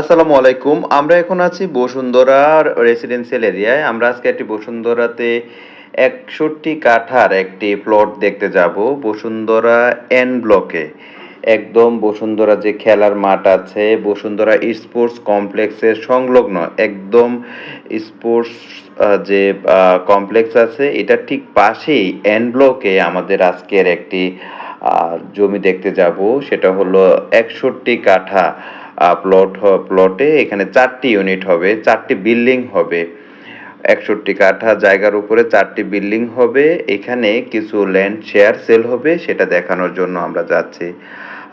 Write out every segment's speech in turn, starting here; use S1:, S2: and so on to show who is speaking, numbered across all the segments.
S1: আসসালামু আলাইকুম। আমরা এখন আছি বসুন্ধরা রেসিডেন্সিয়াল এরিয়ায় আমরা আজকে একটি বসুন্ধরাতে একষট্টি কাঠার একটি প্লট দেখতে যাব বসুন্ধরা এন ব্লকে একদম বসুন্ধরা যে খেলার মাঠ আছে, বসুন্ধরা স্পোর্টস কমপ্লেক্সের সংলগ্ন একদম স্পোর্টস যে কমপ্লেক্স আছে, এটা ঠিক পাশেই এন ব্লকে আমাদের আজকের একটি জমি দেখতে যাব। সেটা হলো একষট্টি কাঠা। প্লট প্লটে এখানে চারটি ইউনিট হবে, চারটি বিল্ডিং হবে। একষট্টি কাঠা জায়গার উপরে চারটি বিল্ডিং হবে, এখানে কিছু ল্যান্ড শেয়ার সেল হবে, সেটা দেখানোর জন্য আমরা যাচ্ছি।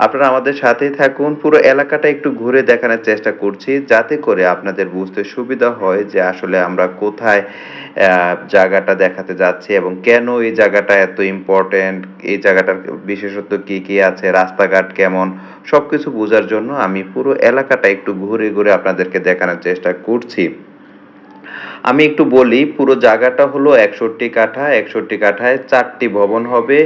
S1: আপনারা আমাদের সাথেই থাকুন, পুরো এলাকাটা একটু ঘুরে দেখানোর চেষ্টা করছি, যাতে করে আপনাদের বুঝতে সুবিধা হয় যে আসলে আমরা কোথায় জায়গাটা দেখাতে যাচ্ছি এবং কেন এই জায়গাটা এত ইম্পর্ট্যান্ট এই জায়গাটার বিশেষত্ব কি কি আছে, রাস্তাঘাট কেমন সবকিছু বোঝার জন্য আমি পুরো এলাকাটা একটু ঘুরে ঘুরে আপনাদেরকে দেখানোর চেষ্টা করছি। আমি একটু বলি, পুরো জায়গাটা হলো একষট্টি কাঠা, একষট্টি কাঠায় চারটি ভবন হবে,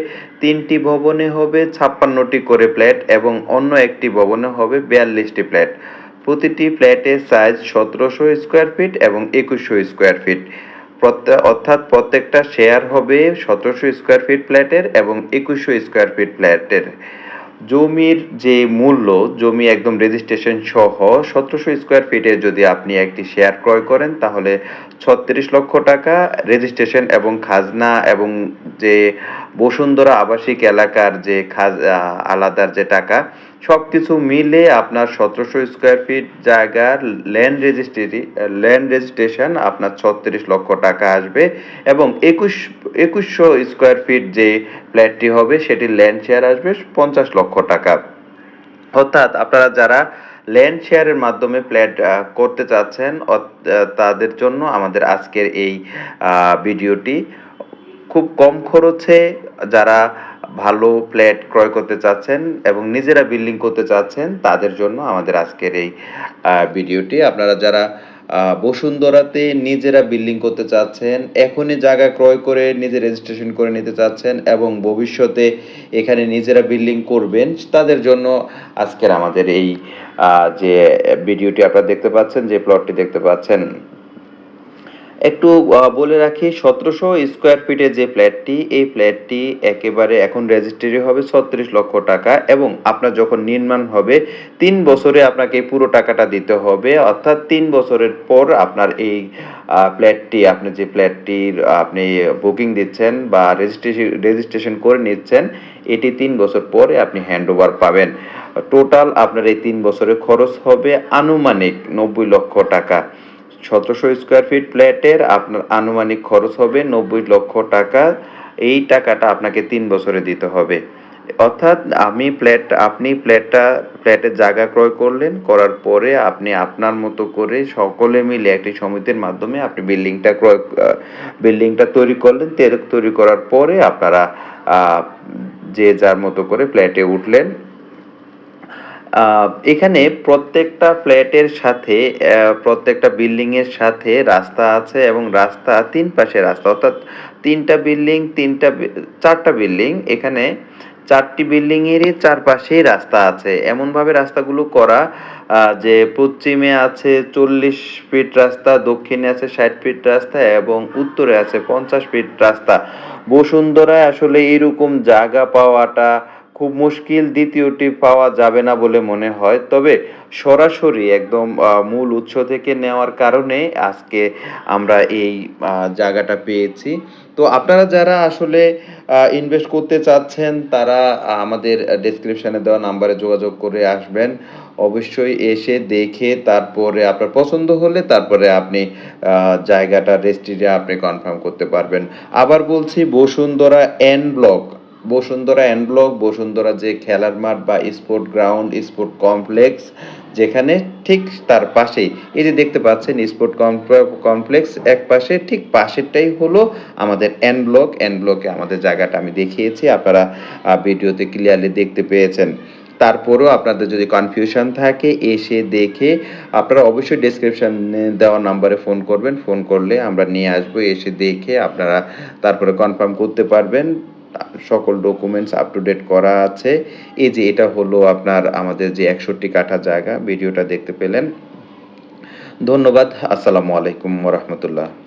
S1: তিনটি ভবনে হবে ছাপ্পান্নটি করে ফ্ল্যাট এবং অন্য একটি ভবনে হবে বিয়াল্লিশটি ফ্ল্যাট। প্রতিটি ফ্ল্যাটের সাইজ সতেরোশো স্কোয়ার ফিট এবং একুশশো স্কোয়ার ফিট। অর্থাৎ প্রত্যেকটা শেয়ার হবে সতেরোশো স্কোয়ার ফিট ফ্ল্যাটের এবং একুশশো স্কোয়ার ফিট ফ্ল্যাটের। জমির যে মূল্য, জমি একদম রেজিস্ট্রেশন সহ সতেরোশো স্কোয়ার ফিটে যদি আপনি একটি শেয়ার ক্রয় করেন, তাহলে ছত্রিশ লক্ষ টাকা রেজিস্ট্রেশন এবং খাজনা এবং যে বসুন্ধরা আবাসিক এলাকার যে খাজ আলাদার যে টাকা সব কিছু মিলে আপনার সতেরোশো স্কোয়ার ফিট জায়গার ল্যান্ড রেজিস্ট্রি ল্যান্ড রেজিস্ট্রেশন আপনার ছত্রিশ লক্ষ টাকা আসবে এবং একুশ, একুশশো স্কোয়ার ফিট যে ফ্ল্যাটটি হবে, সেটি ল্যান্ড শেয়ার আসবে পঞ্চাশ লক্ষ টাকা। অর্থাৎ আপনারা যারা ল্যান্ড শেয়ারের মাধ্যমে ফ্ল্যাট করতে চাচ্ছেন তাদের জন্য আমাদের আজকের এই ভিডিওটি খুব কম খরচে যারা ভালো ফ্ল্যাট ক্রয় করতে চাচ্ছেন এবং নিজেরা বিল্ডিং করতে চাচ্ছেন, তাদের জন্য আমাদের আজকের এই ভিডিওটি। আপনারা যারা বসুন্ধরাতে নিজেরা বিল্ডিং করতে চাচ্ছেন, এখনই জায়গা ক্রয় করে নিজে রেজিস্ট্রেশন করে নিতে চাচ্ছেন এবং ভবিষ্যতে এখানে নিজেরা বিল্ডিং করবেন, তাদের জন্য আজকের আমাদের এই যে ভিডিওটি আপনারা দেখতে পাচ্ছেন, যে প্লটটি দেখতে পাচ্ছেন একটু বলে রাখি, সতেরোশো স্কোয়ার ফিটের যে ফ্ল্যাটটি এই ফ্ল্যাটটি একেবারে এখন রেজিস্ট্রি হবে ছত্রিশ লক্ষ টাকা এবং আপনার যখন নির্মাণ হবে, তিন বছরে আপনাকে পুরো টাকাটা দিতে হবে। অর্থাৎ তিন বছরের পর আপনার এই ফ্ল্যাটটি আপনি যে ফ্ল্যাটটির আপনি বুকিং দিচ্ছেন বা রেজিস্ট্রেশন রেজিস্ট্রেশন করে নিচ্ছেন, এটি তিন বছর পরে আপনি হ্যান্ড ওভার পাবেন। টোটাল আপনার এই তিন বছরের খরচ হবে আনুমানিক নব্বই লক্ষ টাকা। সতেরোশো স্কোয়ার ফিট ফ্ল্যাটের আপনার আনুমানিক খরচ হবে নব্বই লক্ষ টাকা। এই টাকাটা আপনাকে তিন বছরে দিতে হবে। অর্থাৎ আমি ফ্ল্যাট, আপনি ফ্ল্যাটটা, ফ্ল্যাটের জায়গা ক্রয় করলেন, করার পরে আপনি আপনার মতো করে সকলে মিলে একটি সমিতির মাধ্যমে আপনি বিল্ডিংটা ক্রয় বিল্ডিংটা তৈরি করলেন। তৈরি করার পরে আপনারা যে যার মতো করে ফ্ল্যাটে উঠলেন। এখানে প্রত্যেকটা ফ্ল্যাটের সাথে প্রত্যেকটা বিল্ডিং এর সাথে রাস্তা আছে এবং রাস্তা তিন পাশে রাস্তা। অর্থাৎ তিনটা বিল্ডিং, তিনটা চারটা বিল্ডিং, এখানে চারটি বিল্ডিং এরই চারপাশেই রাস্তা আছে। এমন ভাবে রাস্তাগুলো করা যে পশ্চিমে আছে চল্লিশ ফিট রাস্তা, দক্ষিণে আছে ষাট ফিট রাস্তা এবং উত্তরে আছে পঞ্চাশ ফিট রাস্তা। বসুন্ধরায় আসলে এরকম জায়গা পাওয়াটা খুব মুশকিল দ্বিতীয়টি পাওয়া যাবে না বলে মনে হয়। তবে সরাসরি একদম মূল উৎস থেকে নেওয়ার কারণে আজকে আমরা এই জায়গাটা পেয়েছি। তো আপনারা যারা আসলে ইনভেস্ট করতে চাচ্ছেন, তারা আমাদের ডেসক্রিপশনে দেওয়া নাম্বারে যোগাযোগ করে আসবেন। অবশ্যই এসে দেখে তারপরে আপনার পছন্দ হলে তারপরে আপনি জায়গাটা রেজিস্ট্রিটা আপনি কনফার্ম করতে পারবেন। আবার বলছি Bashundhara N block Bashundhara N block Bashundhara যে খেলার মাঠ বা স্পোর্ট গ্রাউন্ড, স্পোর্ট কমপ্লেক্স, যেখানে ঠিক তার পাশেই, এই যে দেখতে পাচ্ছেন স্পোর্ট কমপ্লেক্স, এক পাশে ঠিক পাশেরটাই হলো আমাদের এন ব্লক এন ব্লকে আমাদের জায়গাটা আমি দেখিয়েছি, আপনারা ভিডিওতে ক্লিয়ারলি দেখতে পেয়েছেন। তারপরেও আপনাদের যদি কনফিউশন থাকে, এসে দেখে আপনারা অবশ্যই ডেসক্রিপশনে দেওয়া নাম্বারে ফোন করবেন। ফোন করলে আমরা নিয়ে আসব, এসে দেখে আপনারা তারপরে কনফার্ম করতে পারবেন। সকল ডকুমেন্টস আপ টু ডেট করা আছে। এই যে এটা হলো আপনার আমাদের যে একষট্টি কাঠা জায়গা, ভিডিওটা দেখতে পেলেন। ধন্যবাদ, আসসালামু আলাইকুম রহমতুল্লাহ।